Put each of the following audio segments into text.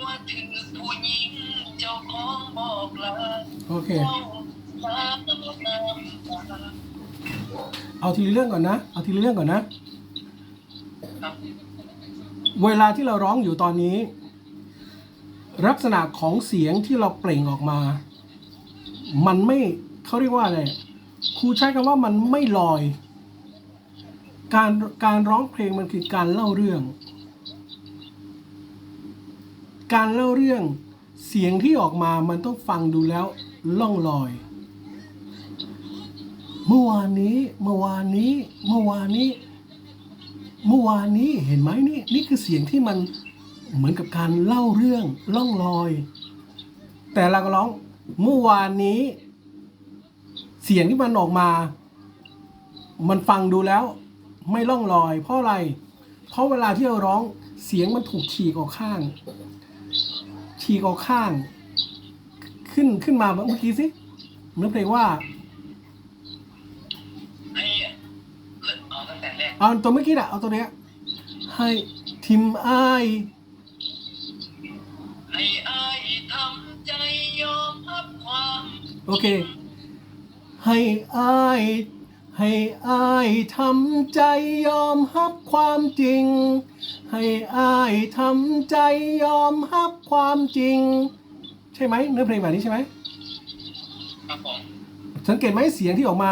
ว่าถึงผู้หญิงเจ้าของบอกลาโอเค เจ้าลาน้ำตาเอาทีละเรื่องก่อนนะ เอาทีละเรื่องก่อนนะ ครับเวลาที่เราร้องอยู่ตอนนี้ ลักษณะของเสียงที่เราเปล่งออกมา มันไม่เขาเรียกว่าอะไรครูใช้คำว่ามันไม่ลอย การการร้องเพลงมันคือการเล่าเรื่อง การเล่าเรื่องเสียงที่ออกมามันต้องฟังดูแล้วล่องลอย เมื่อวานนี้ เมื่อวานนี้ เมื่อวานนี้ เมื่อวานนี้เห็นไหมนี่นี่คือเสียงที่มันเหมือนกับการเล่าเรื่องล่องลอย แต่เราก็ร้องเมื่อวานนี้ เสียงที่มันออกมา มันฟังดูแล้วไม่ล่องลอย เพราะอะไร เพราะเวลาที่เราร้องเสียงมันถูกฉีกออกข้าง ฉีกออกข้าง ขึ้นขึ้นมาเมื่อกี้สิเนื้อเพลงว่าให้เลิกเอาตั้งแต่แรกเอาตัวเมื่อกี้น่ะเอาตัวเนี้ยให้ทิมอายให้อายทำใจยอมรับความ โอเค ให้อาย ให้อายทำใจยอมรับความจริง ให้อายทำใจยอมรับความจริง ใช่ไหมเนื้อเพลงแบบนี้ใช่ไหมครับผมสังเกตไหมเสียงที่ออกมา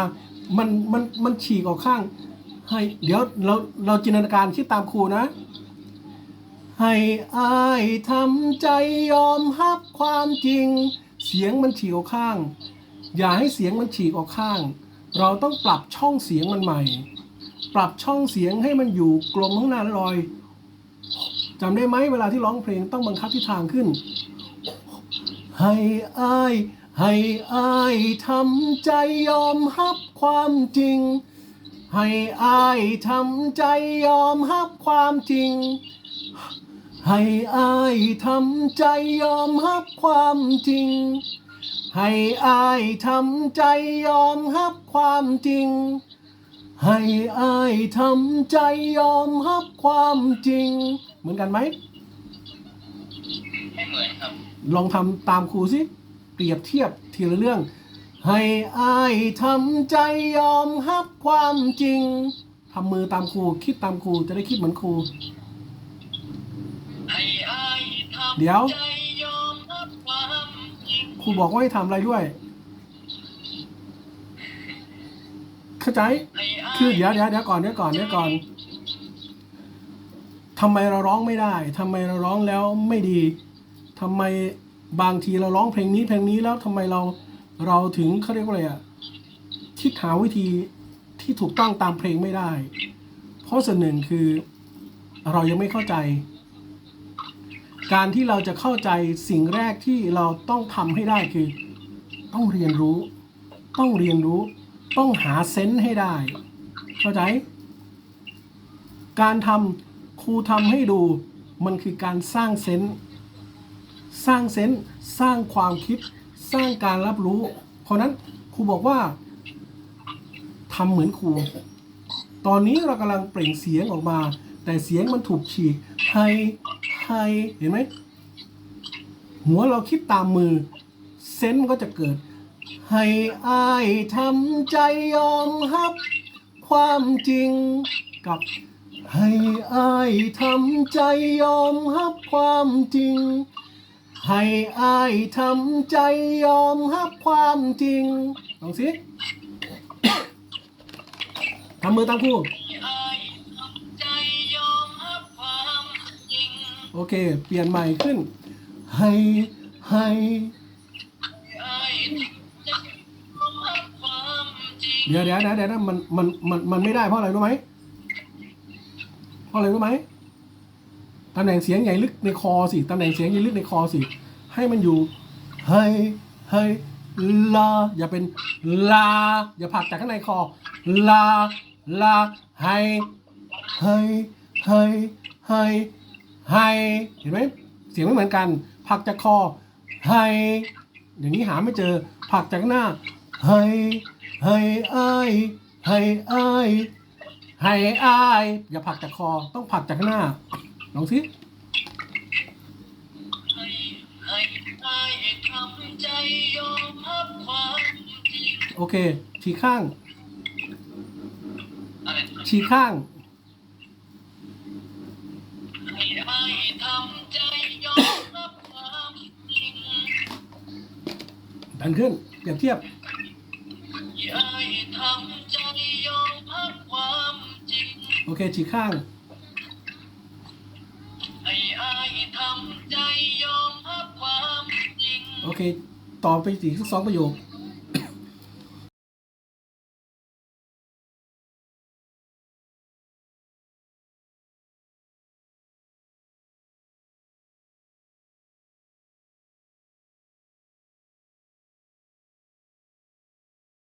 มันมันมันฉีกออกข้าง ให้เดี๋ยวเราเราจินตนาการคิดตามครูนะ ให้อายทำใจยอมรับความจริง เสียงมันฉีกออกข้าง อย่าให้เสียงมันฉีกออกข้าง เราต้องปรับช่องเสียงมันใหม่ ปรับช่องเสียงให้มันอยู่กลมข้างหน้าละลอยจำได้ไหมเวลาที่ร้องเพลงต้องบังคับทิศทางขึ้น ให้อายให้อายทำใจยอมรับความจริง ให้อายทำใจยอมรับความจริง ให้อายทำใจยอมรับความจริง ให้อายทำใจยอมรับความจริง ให้อายทำใจยอมรับความจริง เหมือนกันไหมไม่เหมือนครับ ลองทำตามครูสิ เปรียบเทียบทีละเรื่อง ให้อายทำใจยอมรับความจริงทำมือตามครูคิดตามครูจะได้คิดเหมือนครู ให้อายทำเดี๋ยว ริงครูบอกว่าให้ทำอะไรด้วย เข้าใจให้อายคือเดี๋ยวเดี๋ยวเดี๋ยวก่อนเดี๋ยวก่อนเดี๋ยวก่อนทำไมเราร้องไม่ได้ทำไมเราร้องแล้วไม่ดีทำไมบางทีเราร้องเพลงนี้เพลงนี้แล้วทำไมเราเราถึงเขาเรียกว่าอะไรอะคิดหาวิธีที่ถูกต้องตามเพลงไม่ได้ เพราะส่วนหนึ่งคือเรายังไม่เข้าใจ การที่เราจะเข้าใจสิ่งแรกที่เราต้องทำให้ได้คือ ต้องเรียนรู้ ต้องเรียนรู้ ต้องหาเซนส์ให้ได้ เข้าใจ การทำครูทำให้ดู มันคือการสร้างเซนส์สร้างเซนส์สร้างความคิด สร้างการรับรู้ เพราะนั้นครูบอกว่าทำเหมือนครู ตอนนี้เรากำลังเปล่งเสียงออกมา แต่เสียงมันถูกฉีกให้ ให้เห็นไหมหัวเราคิดตามมือ เซนส์มันก็จะเกิด ให้อายทำใจยอมรับ ความจริงกับ ให้อายทำใจยอมรับความจริง ให้อายทำใจยอมรับความจริงลองสิทำมือตามครู โอเค เปลี่ยนใหม่ขึ้น ให้ให้เดี๋ยวเดี๋ยวเดี๋ยวเดี๋ยวมันมันมันมันไม่ได้เพราะอะไรรู้ไหมเพราะอะไรรู้ไหมตำแหน่งเสียงใหญ่ลึกในคอสิตำแหน่งเสียงใหญ่ลึกในคอสิ ให้มันอยู่ให้ให้ลาอย่าเป็นลา อย่าผักจากข้างในคอลาลาให้ให้ให้ให้ ให้เห็นไหมเสียงไม่เหมือนกันผลักจากคอให้อย่างนี้หาไม่เจอผลักจากหน้าให้ให้อายให้อายให้อายอย่าผลักจากคอต้องผลักจากหน้าลองสิอายทำใจยอมรับความจริงโอเคฉีกข้างอะไรฉีกข้าง ให้อายทำใจยอมรับความจริงดันขึ้นเปรียบเทียบ ให้อายทำใจยอมรับความจริง โอเคฉีกข้าง ให้อายทำใจยอมรับความจริง โอเค ต่อไปอีกสักสองประโยค